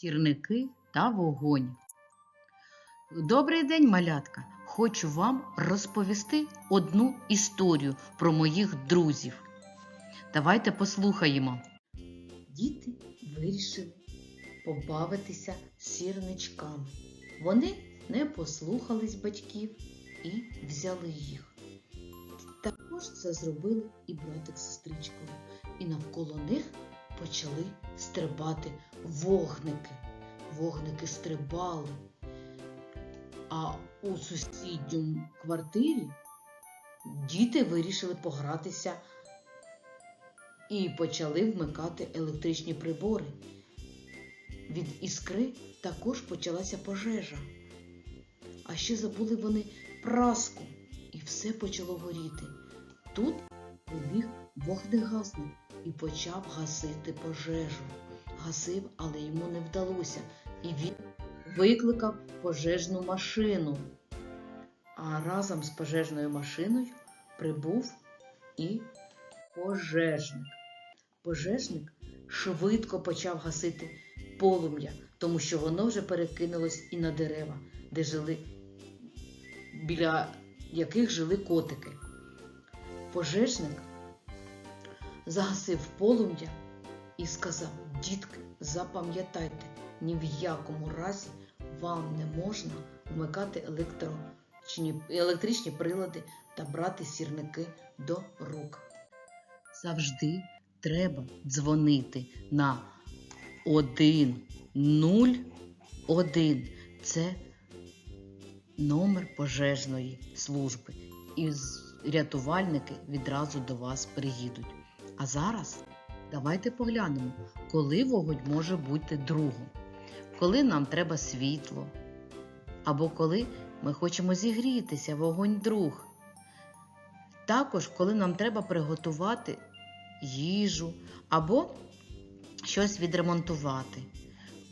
сірники та вогонь. Добрий день, малятка! Хочу вам розповісти одну історію про моїх друзів. Давайте послухаємо. Діти вирішили побавитися сірничками. Вони не послухались батьків і взяли їх. Також це зробили і братик з сестричкою, і навколо них почали стрибати вогники. Вогники стрибали. А у сусідній квартирі діти вирішили погратися і почали вмикати електричні прибори. Від іскри також почалася пожежа. А ще забули вони праску, і все почало горіти. Тут прибіг вогнегасник і почав гасити пожежу. Гасив, але йому не вдалося, і він викликав пожежну машину. А разом з пожежною машиною прибув і пожежник. Пожежник швидко почав гасити полум'я, тому що воно вже перекинулось і на дерева, де жили, біля яких жили котики. Пожежник загасив полум'я і сказав: Дітки, запам'ятайте, ні в якому разі вам не можна вмикати електричні, електричні прилади та брати сірники до рук. Завжди треба дзвонити на 101. Це номер пожежної служби. І рятувальники відразу до вас приїдуть. А зараз давайте поглянемо, коли вогонь може бути другом. Коли нам треба світло, або коли ми хочемо зігрітися, вогонь друг. Також, коли нам треба приготувати їжу або щось відремонтувати.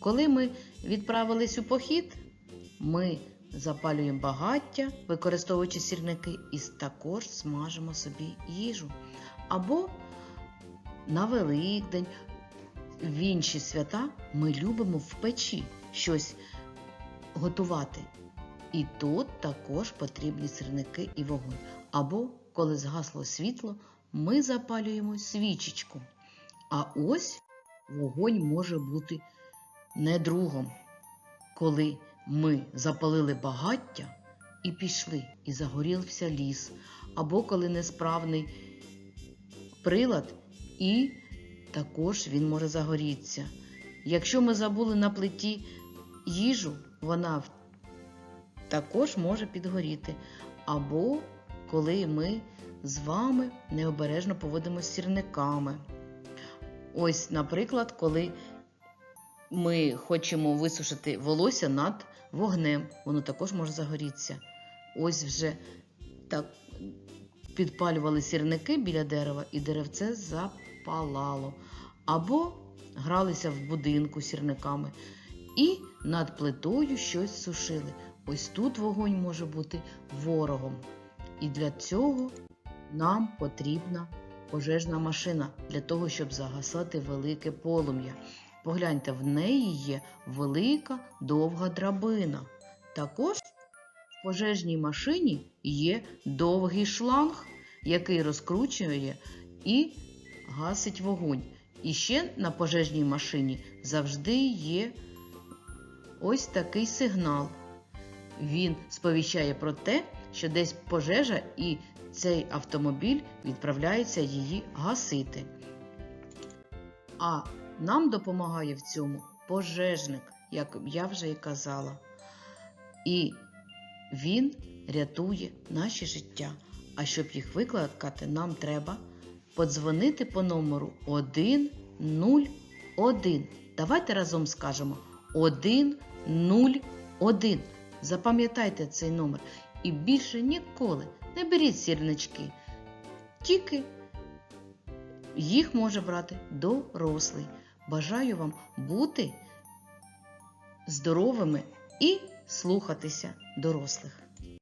Коли ми відправились у похід, ми запалюємо багаття, використовуючи сірники, і також смажимо собі їжу. Або на Великдень, в інші свята ми любимо в печі щось готувати. І тут також потрібні сірники і вогонь. Або коли згасло світло, ми запалюємо свічечку. А ось вогонь може бути не другом, коли ми запалили багаття і пішли, і загорівся ліс, або коли несправний прилад, і також він може загорітися. Якщо ми забули на плиті їжу, вона також може підгоріти. Або коли ми з вами необережно поводимося з сірниками. Ось, наприклад, коли ми хочемо висушити волосся над вогнем, воно також може загорітися. Ось вже так підпалювали сірники біля дерева, і деревце запалало. Або гралися в будинку сірниками і над плитою щось сушили. Ось тут вогонь може бути ворогом. І для цього нам потрібна пожежна машина для того, щоб загасати велике полум'я. Погляньте, в неї є велика довга драбина. Також пожежній машині є довгий шланг, який розкручує і гасить вогонь. І ще на пожежній машині завжди є ось такий сигнал. Він сповіщає про те, що десь пожежа і цей автомобіль відправляється її гасити. А нам допомагає в цьому пожежник, як я вже і казала. І він рятує наші життя. А щоб їх викликати, нам треба подзвонити по номеру 101. Давайте разом скажемо 101. Запам'ятайте цей номер і більше ніколи не беріть сірнички. Тільки їх може брати дорослий. Бажаю вам бути здоровими і слухатися дорослих.